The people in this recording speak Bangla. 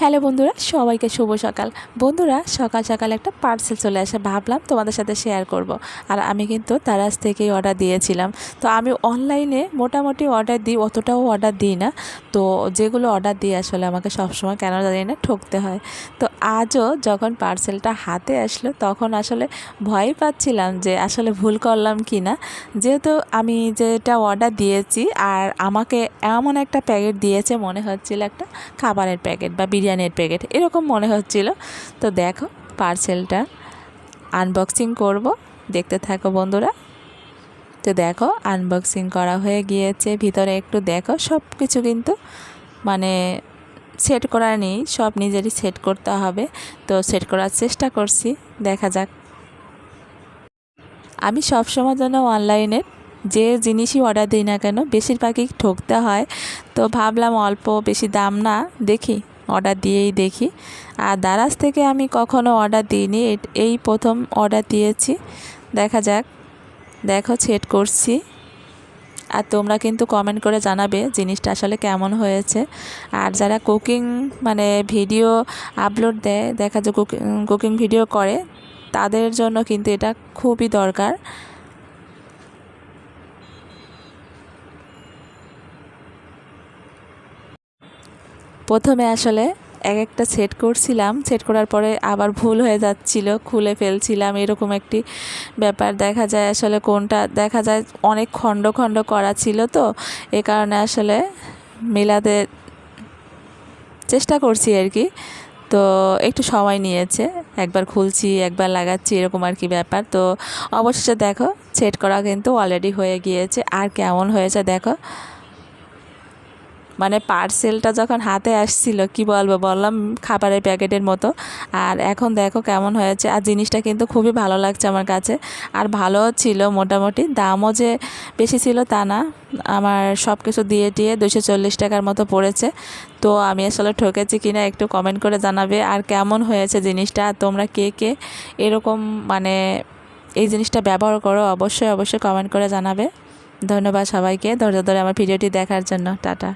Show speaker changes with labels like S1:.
S1: হ্যালো বন্ধুরা, সবাইকে শুভ সকাল। বন্ধুরা, সকাল সকাল একটা পার্সেল চলে আসে, ভাবলাম তোমাদের সাথে শেয়ার করব। আর আমি কিন্তু তারাজ থেকেই অর্ডার দিয়েছিলাম। তো আমি অনলাইনে মোটামুটি অর্ডার দিই, অতটাও অর্ডার দিই না। তো যেগুলো অর্ডার দিই আসলে আমাকে সবসময় কেন জানি না ঠকতে হয়। তো আজও যখন পার্সেলটা হাতে আসলো, তখন আসলে ভয় পাচ্ছিলাম যে আসলে ভুল করলাম কি না যেহেতু আমি যেটা অর্ডার দিয়েছি, আর আমাকে এমন একটা প্যাকেট দিয়েছে, মনে হচ্ছিল একটা খাবারের প্যাকেট বা বিরিয়ানির প্যাকেট এরকম মনে হচ্ছিল। তো দেখো পার্সেলটা আনবক্সিং করব। দেখতে থাকো বন্ধুরা। তো দেখো আনবক্সিং করা হয়ে গিয়েছে। ভিতরে একটু দেখো সব কিছু কিন্তু মানে সেট করা নেই, সব নিজেরই সেট করতে হবে। তো সেট করার চেষ্টা করছি, দেখা যাক। আমি সবসময় যেন অনলাইনে যে জিনিসই অর্ডার দিই না কেন, বেশিরভাগই ঠকতে হয়। তো ভাবলাম অল্প, বেশি দাম না, দেখি। অর্ডার দিয়েই দেখি। আর দারাজ থেকে আমি কখনো অর্ডার দিইনি। এই প্রথম অর্ডার দিয়েছি। দেখা যাক। দেখো, সেট করছি। আর তোমরা কিন্তু কমেন্ট করে জানাবে জিনিসটা আসলে কেমন হয়েছে। আর যারা কুকিং মানে ভিডিও আপলোড দেয়, দেখা যায় কুকিং কুকিং ভিডিও করে, তাদের জন্য কিন্তু এটা খুবই দরকার। প্রথমে আসলে এক একটা সেট করছিলাম, সেট করার পরে আবার ভুল হয়ে যাচ্ছিল, খুলে ফেলছিলাম, এরকম একটি ব্যাপার। দেখা যায় আসলে কোনটা, দেখা যায় অনেক খণ্ড খণ্ড করা ছিল তো, এ কারণে আসলে মেলাতে চেষ্টা করছি আর কি। তো একটু সময় নিয়েছে, একবার খুলছি, একবার লাগাচ্ছি, এরকম আর কি ব্যাপার। তো অবশেষে দেখো, সেট করা কিন্তু অলরেডি হয়ে গিয়েছে, আর কেমন হয়েছে দেখো। মানে পার্সেলটা যখন হাতে আসছিল, কি বলব, বললাম খাবারের প্যাকেটের মতো। আর এখন দেখো কেমন হয়েছে। আর জিনিসটা কিন্তু খুবই ভালো লাগছে আমার কাছে। আর ভালোও ছিল মোটামুটি। দামও যে বেশি ছিল তা না। আমার সব কিছু দিয়ে টিয়ে দুশো চল্লিশ টাকার মতো পড়েছে। তো আমি আসলে ঠকেছি কিনা একটু কমেন্ট করে জানাবে। আর কেমন হয়েছে জিনিসটা? তোমরা কে কে এরকম মানে এই জিনিসটা ব্যবহার করো? অবশ্যই অবশ্যই কমেন্ট করে জানাবে। ধন্যবাদ সবাইকে। ধৈর্য ধরে আমার ভিডিওটি দেখার জন্য। টাটা।